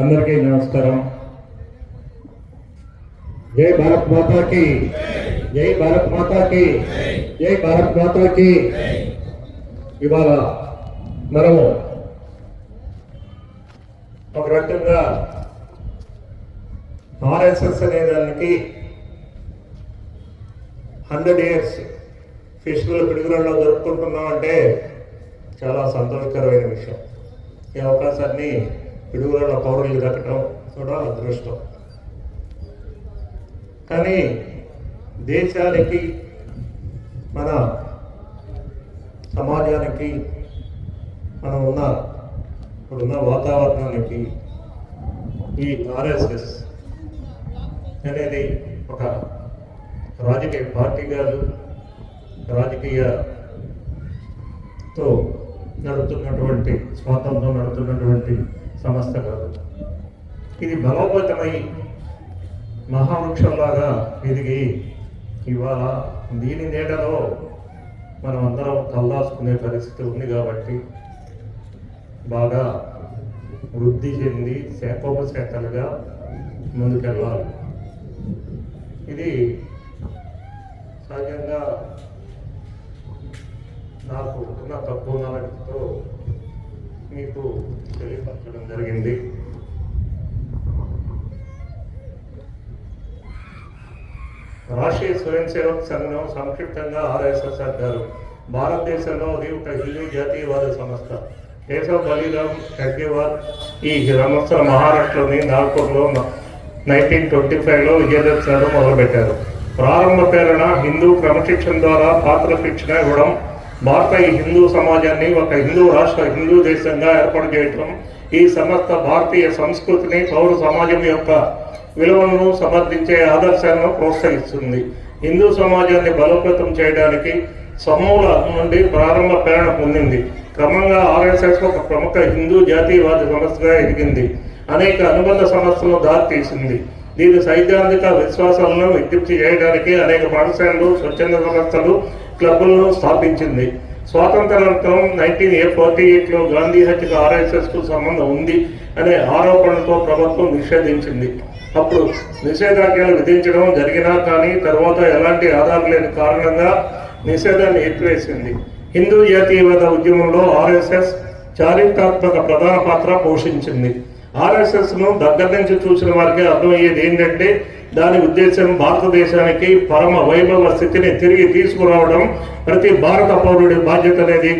అందరికీ నమస్కారం. జై భారత్ మాతాకి జై భారత్ మాతాకి జై భారత్ మాతాకి. ఇవాళ మనము ఒక రకంగా ఆర్ఎస్ఎస్ అనే దానికి హండ్రెడ్ ఇయర్స్ ఫెస్టివల్ పిడుగులలో జరుపుకుంటున్నాం అంటే చాలా సంతోషకరమైన విషయం. ఈ అవకాశాన్ని పిడుగులలో పౌరులు దక్కడం కూడా అదృష్టం. కానీ దేశానికి మన సమాజానికి మనం ఉన్న ఇప్పుడున్న వాతావరణానికి ఈ ఆర్ఎస్ఎస్ అనేది ఒక రాజకీయ పార్టీ కాదు రాజకీయతో నడుతున్నటువంటి స్వాతంత్రం నడుతున్నటువంటి సంస్థ కాదు. ఇది బలోపేతమై మహావృక్షంలాగా ఎదిగి ఇవాళ దీని నీడలో మనం అందరం కల్లాసుకునే పరిస్థితి ఉంది కాబట్టి బాగా వృద్ధి చెంది శాఖోపశాఖలుగా ముందుకెళ్ళాలి. ఇది తక్కువ నాలెడ్జ్తో మీకు తెలియపరచడం జరిగింది. రాష్ట్రీయ స్వయం సేవక్ సంఘం సంక్షిప్తంగా ఆర్ఎస్ఎస్ అంటారు భారతదేశంలో అది ఒక హిందూ జాతీయవాద సంస్థ. కేశవ్ బలిరామ్ హెడ్గేవార్ ఈ సంస్థ మహారాష్ట్రలోని నాగ్పూర్లో నైన్టీన్ ట్వంటీ ఫైవ్లో విజయదశమి మొదలుపెట్టారు. ప్రారంభ ప్రేరణ హిందూ క్రమశిక్షణ ద్వారా పాత్ర శిక్షణ ఇవ్వడం భారత ఈ హిందూ సమాజాన్ని ఒక హిందూ రాష్ట్ర హిందూ దేశంగా ఏర్పాటు చేయటం ఈ సంస్థ భారతీయ సంస్కృతిని పౌర సమాజం యొక్క విలువలను సమర్థించే ఆదర్శాలను ప్రోత్సహిస్తుంది. హిందూ సమాజాన్ని బలోపేతం చేయడానికి సమూల నుండి ప్రారంభ ప్రేరణ పొందింది. క్రమంగా ఆర్ఎస్ఎస్ ఒక ప్రముఖ హిందూ జాతీయవాద సమస్యగా ఎదిగింది. అనేక అనుబంధ సమస్యలను దారితీసింది. దీని సైద్ధాంతిక విశ్వాసాలను విజ్ఞప్తి చేయడానికి అనేక పాఠశాలలు స్వచ్ఛంద సంస్థలు క్లబ్లను స్థాపించింది. స్వాతంత్రానంతరం నైన్టీన్ ఏ ఫార్టీ ఎయిట్లో గాంధీ హత్యకు ఆర్ఎస్ఎస్కు సంబంధం ఉంది అనే ఆరోపణలతో ప్రభుత్వం నిషేధించింది. అప్పుడు నిషేధాజ్ఞలు విధించడం జరిగినా కానీ తర్వాత ఎలాంటి ఆధారం లేని కారణంగా నిషేధాన్ని ఎత్తివేసింది. హిందూ జాతీయవాద ఉద్యమంలో ఆర్ఎస్ఎస్ చారిత్రాత్మక ప్రధాన పాత్ర పోషించింది. ఆర్ఎస్ఎస్ను దగ్గర నుంచి చూసిన వారికి అర్థమయ్యేది ఏంటంటే దాని ఉద్దేశం భారతదేశానికి పరమ వైభవ స్థితిని తిరిగి తీసుకురావడం. ప్రతి భారత పౌరుడి బాధ్యత అనేది